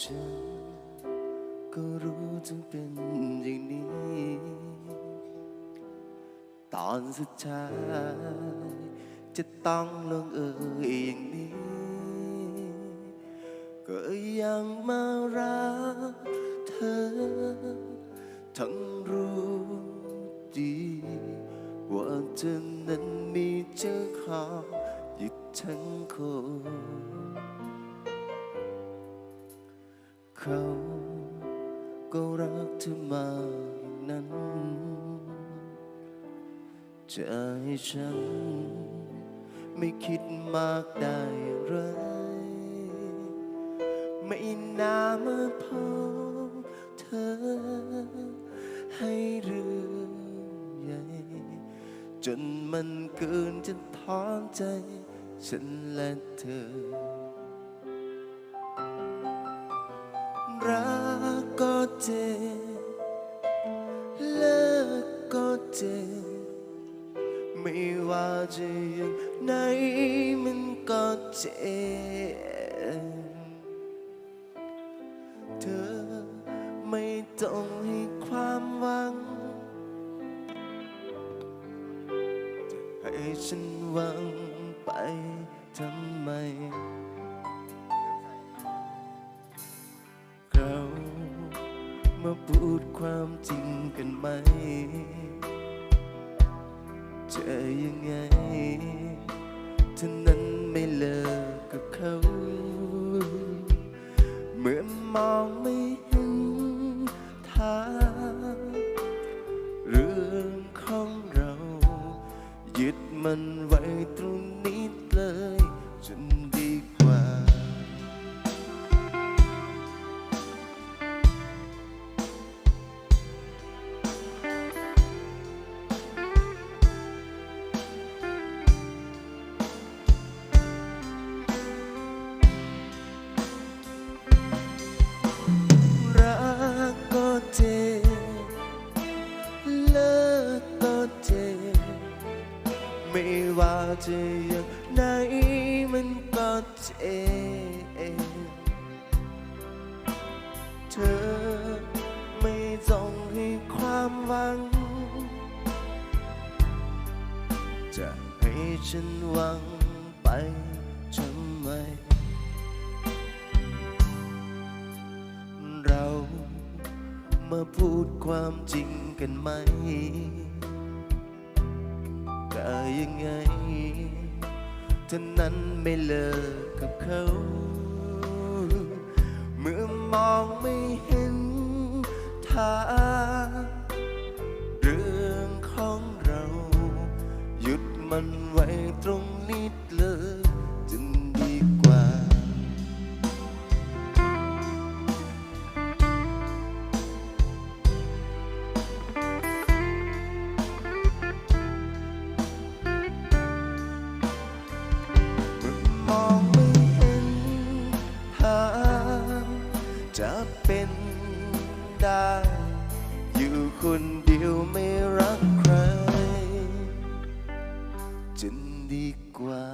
ฉันก็รู้จึงเป็นอย่างนี้ ตอนสุดท้ายจะต้องลงเอยอย่างนี้ ก็ยังมารักเธอ ทั้งรู้ดี ว่าเธอนั้นมีเจ้าของอยู่ทั้งคน เขาก็รักเธอมาอย่างนั้นจะให้ฉัน ไม่คิดมากได้อย่างไร ไม่น่ามาพบเธอ ให้เรื่องใหญ่ จนมันเกินจะถอนใจ ฉันและเธอ รักก็เจ็บเลิกก็เจ็บไม่ว่าจะยังไหนมันก็เจ็บเธอไม่ต้องให้ความหวังจะให้ฉันหวังไปทำไม มาพูดความจริงกันไหมจะยังไงเธอนั้นไม่เลิกกับเขา เหมือนมองไม่เห็นทางเรื่องของเรา ยึดมันไว้ตรงนี้เลย จนดี ไหนมันก็เจ็บเธอไม่ต้องให้ความหวัง จะให้ฉันหวังไปทำไม เรามาพูดความจริงกันไหมก็ยังไง เธอนั้นไม่เลิกกับเขา เมื่อมองไม่เห็นทางเรื่องของเรา หยุดมันไว้ตรงนี้ ก็ไม่รักใครจนดีกว่า